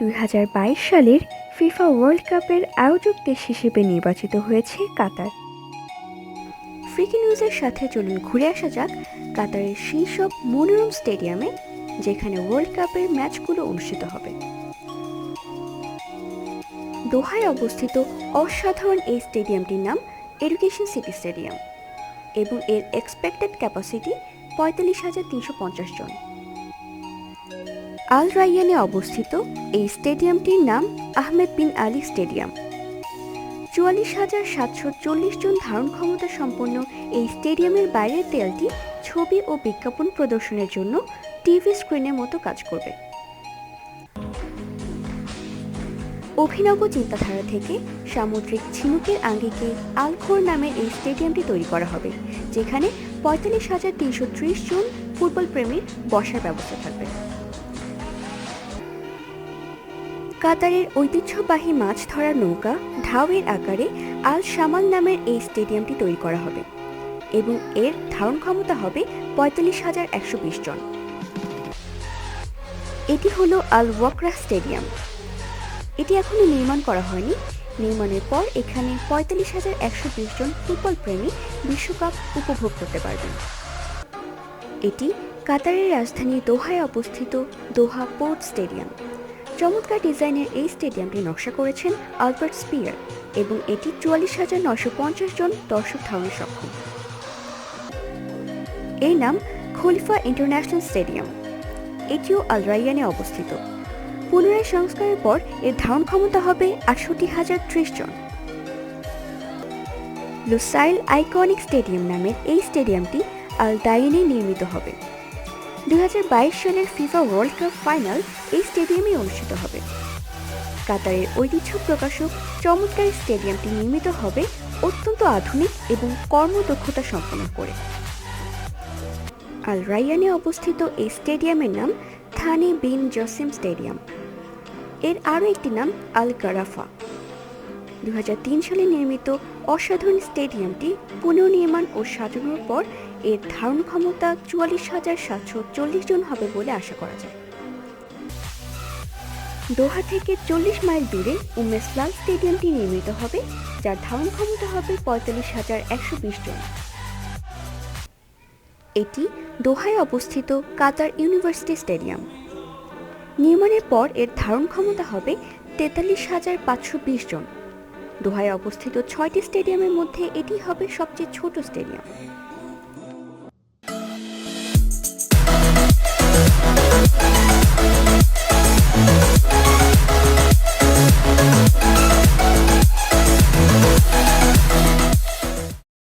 দুই হাজার বাইশ সালের ফিফা ওয়ার্ল্ড কাপের আয়োজক দেশ হিসেবে নির্বাচিত হয়েছে কাতার। ফ্রিকি নিউজের সাথে চলুন ঘুরে আসা যাক কাতারের সেই সব মনোরম স্টেডিয়ামে, যেখানে ওয়ার্ল্ড কাপের ম্যাচগুলো অনুষ্ঠিত হবে। দোহায় অবস্থিত অসাধারণ এই স্টেডিয়ামটির নাম এডুকেশন সিটি স্টেডিয়াম এবং এর এক্সপেক্টেড ক্যাপাসিটি পঁয়তাল্লিশ হাজার তিনশো পঞ্চাশ জন। আল রাইয়ানে অবস্থিত এই স্টেডিয়ামটির নাম আহমেদ বিন আলী স্টেডিয়াম। চুয়াল্লিশ হাজার সাতশো চল্লিশ জন ধারণ ক্ষমতা সম্পন্ন এই স্টেডিয়ামের বাইরের দেয়ালটি ছবি ও বিজ্ঞাপন প্রদর্শনের জন্য টিভি স্ক্রিনের মতো কাজ করবে। অভিনব চিন্তাধারা থেকে সামুদ্রিক ঝিনুকের আঙ্গিকে আলখোর নামের এই স্টেডিয়ামটি তৈরি করা হবে, যেখানে পঁয়তাল্লিশ হাজার তিনশো ত্রিশ জন ফুটবল প্রেমীর বসার ব্যবস্থা থাকবে। কাতারের ঐতিহ্যবাহী মাছ ধরার নৌকা ঢাউয়ের আকারে আল সামাল নামের এই স্টেডিয়ামটি তৈরি করা হবে এবং এর ধারণ ক্ষমতা হবে পঁয়তাল্লিশ হাজার একশো বিশ জন। এটি হলো আল ওয়াকরা স্টেডিয়াম। এটি এখনও নির্মাণ করা হয়নি। নির্মাণের পর এখানে পঁয়তাল্লিশ হাজার একশো বিশ জন ফুটবল প্রেমী বিশ্বকাপ উপভোগ করতে পারবেন। এটি কাতারের রাজধানী দোহায় অবস্থিত দোহা পোর্ট স্টেডিয়াম। চমৎকার ডিজাইনের এই স্টেডিয়ামটি নকশা করেছেন আলবার্ট স্পিয়ার এবং এটি চুয়াল্লিশ হাজার নশো পঞ্চাশ জন দর্শক ধারণে সক্ষম। এর নাম খলিফা ইন্টারন্যাশনাল স্টেডিয়াম। এটিও আল রাইয়ানে অবস্থিত। পুনরায় সংস্কারের পর এর ধারণ ক্ষমতা হবে আটষট্টি হাজার ত্রিশ জন। লুসাইল আইকনিক স্টেডিয়াম নামের এই স্টেডিয়ামটি আল দাইনে নির্মিত হবে। দুই হাজার বাইশ সালের ফিফা ওয়ার্ল্ড কাপ ফাইনাল এই স্টেডিয়ামে অনুষ্ঠিত হবে। কাতারের ঐতিহ্য প্রকাশক চমৎকার স্টেডিয়ামটি নির্মিত হবে অত্যন্ত আধুনিক এবং কর্মদক্ষতা সম্পন্ন করে। আল রাইয়ানে অবস্থিত এই স্টেডিয়ামের নাম থানে বিন জসিম স্টেডিয়াম। এর আরও একটি নাম আল গারাফা। দু হাজার তিন সালে নির্মিত অসাধারণ স্টেডিয়ামটি পুনর্নির্মাণ ও সাজানোর পর এর ধারণ ক্ষমতা চুয়াল্লিশ হাজার সাতশো চল্লিশ জন হবে বলে আশা করা যায়। দোহা থেকে চল্লিশ মাইল দূরে উমেশ লাল স্টেডিয়ামটি নির্মিত হবে, যার ধারণ ক্ষমতা হবে পঁয়তাল্লিশ হাজার একশো বিশ জন। এটি দোহায় অবস্থিত কাতার ইউনিভার্সিটি স্টেডিয়াম। নির্মাণের পর এর ধারণ ক্ষমতা হবে তেতাল্লিশ হাজার পাঁচশো বিশ জন। দোহায় অবস্থিত ছয়টি স্টেডিয়ামের মধ্যে এটি হবে সবচেয়ে ছোট স্টেডিয়াম।